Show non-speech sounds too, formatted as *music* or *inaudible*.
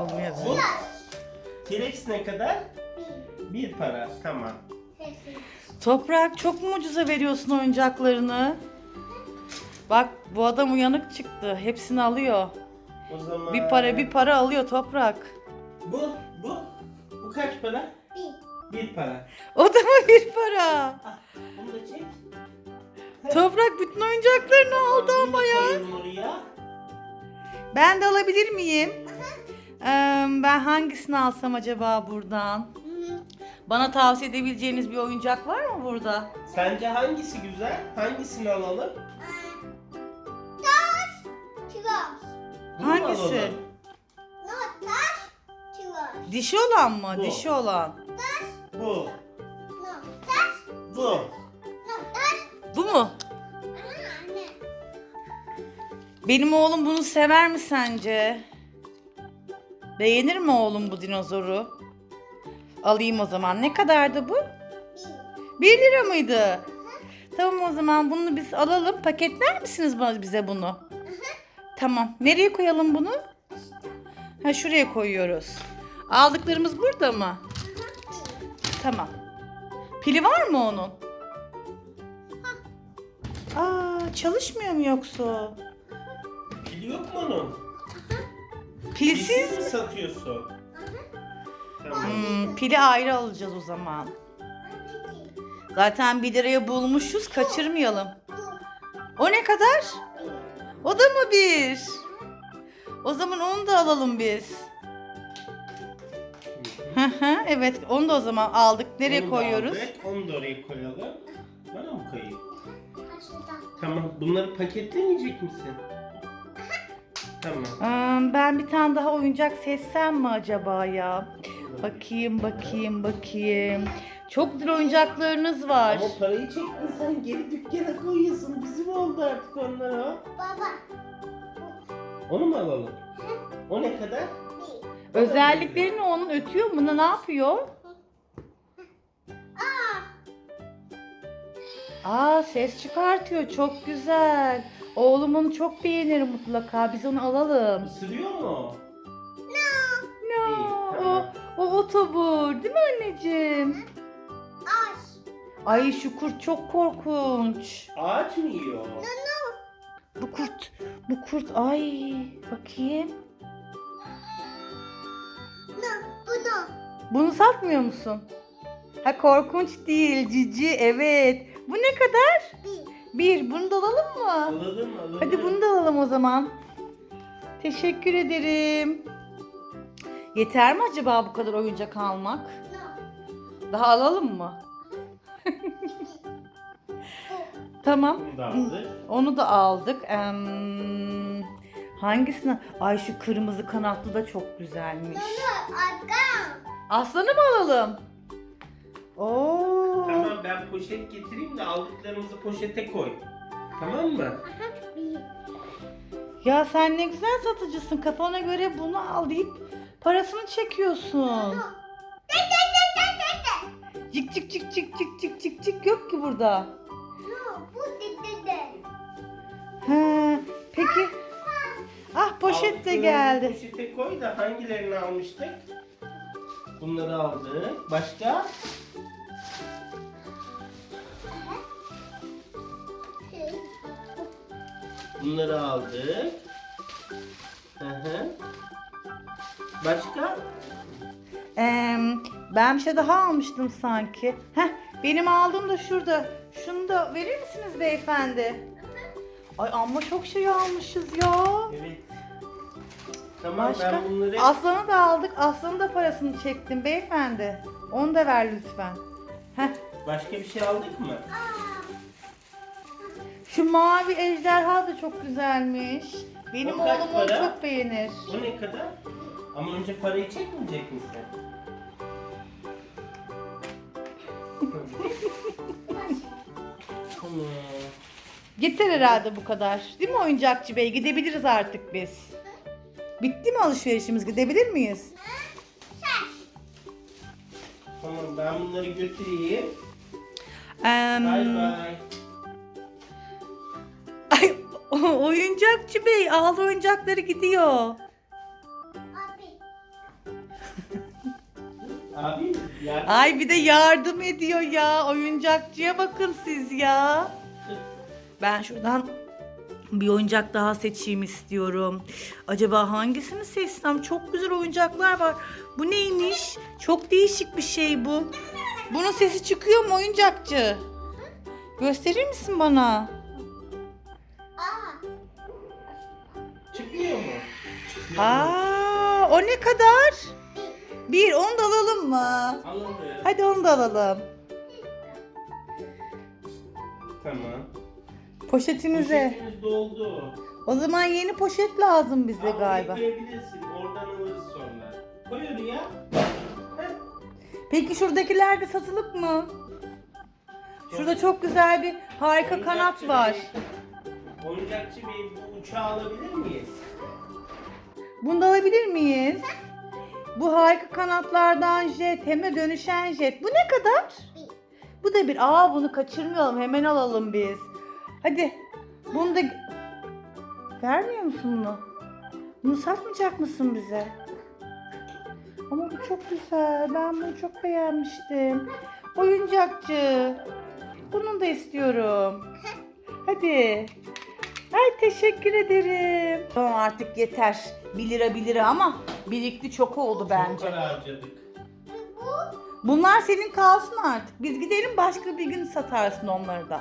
Olmuyor. Bu T-Rex ne kadar? Bir para. Tamam. Toprak çok mu ucuza veriyorsun oyuncaklarını? Bak bu adam uyanık çıktı. Hepsini alıyor. O zaman... Bir para bir para alıyor Toprak. Bu, bu. Bu kaç para? Bir para. O da mı bir para? Ah, bunu da çek. Toprak bütün oyuncaklarını aldı ama ya. Ben de alabilir miyim? Ee, ben hangisini alsam acaba buradan? Bana tavsiye edebileceğiniz bir oyuncak var mı burada? Sence hangisi güzel? Hangisini alalım? Bunu mu Hangisi? alalım? Dişi olan mı? Bu. Dişi olan. Bu. Bu. Bu mu? Benim oğlum bunu sever mi sence? Beğenir mi oğlum bu dinozoru? Alayım o zaman. Ne kadardı bu? 1 lira mıydı? Tamam o zaman bunu biz alalım. Paketler misiniz bana bize bunu? Tamam. Nereye koyalım bunu? Ha şuraya koyuyoruz. Aldıklarımız burada mı? Tamam. Pili var mı onun? Aa, çalışmıyor mu yoksa? Pili yok mu onun? Pilsiz mi? satıyorsun? Tamam. Hmm, pili ayrı alacağız o zaman. Zaten 1 liraya bulmuşuz, kaçırmayalım. O ne kadar? O da mı bir? O zaman onu da alalım biz. Hı hı, evet, onu da o zaman aldık. Nereye Onu da koyuyoruz? aldık, Onu da oraya koyalım. Bana mı koyayım? Tamam. Bunları paketlemeyecek misin? Tamam. Ee, ben bir tane daha oyuncak seçsem mi acaba ya? Bakayım, bakayım, bakayım. Çok güzel oyuncaklarınız var. Ama parayı çektin sen geri dükkana koyuyorsun. Bizim oldu artık onlar ha. Onu mu alalım? O ne kadar? Özellikleri ne onun? Ötüyor mu? Ne ne yapıyor? Aa ses çıkartıyor. Çok güzel. Oğlum onu çok beğenir mutlaka. Biz onu alalım. Isırıyor mu? No, İyi, o, tamam. o otobur değil mi anneciğim? Ay şu kurt çok korkunç. Ağaç mı yiyor? Bu kurt, bu kurt ay bakayım. Bunu satmıyor musun? Ha korkunç değil cici evet. Bu ne kadar? Bir. Bunu da alalım mı? Alalım alalım. Hadi bunu da alalım o zaman. Teşekkür ederim. Yeter mi acaba bu kadar oyuncak almak? Daha alalım mı? *laughs* Tamam. Bunu da aldık. Onu da aldık. Em, hangisini? Ay şu kırmızı kanatlı da çok güzelmiş. Aslanı mı alalım? Oo. Tamam ben poşet getireyim de aldıklarımızı poşete koy. Tamam mı? Ya sen ne güzel satıcısın. Kafana göre bunu al deyip parasını çekiyorsun. Cik cik cik cik cik cik cik cik yok ki burada. He, peki. Ah poşet de geldi. Poşete koy da hangilerini almıştık? Bunları aldık. Başka? Bunları aldık. Hı hı. Başka? Ee, ben bir şey daha almıştım sanki. Heh, benim aldığım da şurada. Şunu da verir misiniz beyefendi? Ay amma çok şey almışız ya. Evet. Tamam Başka? ben bunları... Aslanı da aldık. Aslanın da parasını çektim beyefendi. Onu da ver lütfen. Heh, Başka bir şey aldık mı? Şu mavi ejderha da çok güzelmiş. Benim O kaç oğlum onu para? çok beğenir. O ne kadar? Ama önce parayı çekmeyecek misin? tamam. Yeter herhalde bu kadar. Değil mi oyuncakçı bey? Gidebiliriz artık biz. Bitti mi alışverişimiz? Gidebilir miyiz? Tamam ben bunları götüreyim. Em, Bay bay. *laughs* Oyuncakçı bey aldı oyuncakları gidiyor. Abi? Yardım. Ay bir de yardım ediyor ya. Oyuncakçıya bakın siz ya. Ben şuradan bir oyuncak daha seçeyim istiyorum. Acaba hangisini seçsem? Çok güzel oyuncaklar var. Bu neymiş? Çok değişik bir şey bu. Bunun sesi çıkıyor mu oyuncakçı? Gösterir misin bana? Aa, o ne kadar? Bir, onu da alalım mı? Alalım. Hadi onu da alalım. Tamam. Poşetimize. Poşetimiz doldu. O zaman yeni poşet lazım bize Ama galiba. bekleyebilirsin. Oradan alırız sonra. Koy oraya. Heh. Peki şuradakiler de satılık mı? Şurada çok güzel bir harika kanat Oyuncakçı var. Bey, Oyuncakçı Bey bu uçağı alabilir miyiz? Bunu da alabilir miyiz? Bu harika kanatlardan jet hem de dönüşen jet. Bu ne kadar? Bu da bir. Aa bunu kaçırmayalım. Hemen alalım biz. Hadi. Bunu da vermiyor musun bunu? Bunu satmayacak mısın bize? Ama bu çok güzel. Ben bunu çok beğenmiştim. Oyuncakçı. Bunu da istiyorum. Hadi. Ay teşekkür ederim. Tamam artık yeter. 1 lira 1 lira ama birikti çok oldu Çok bence. para harcadık. Bunlar senin kalsın artık. Biz gidelim başka bir gün satarsın onları da.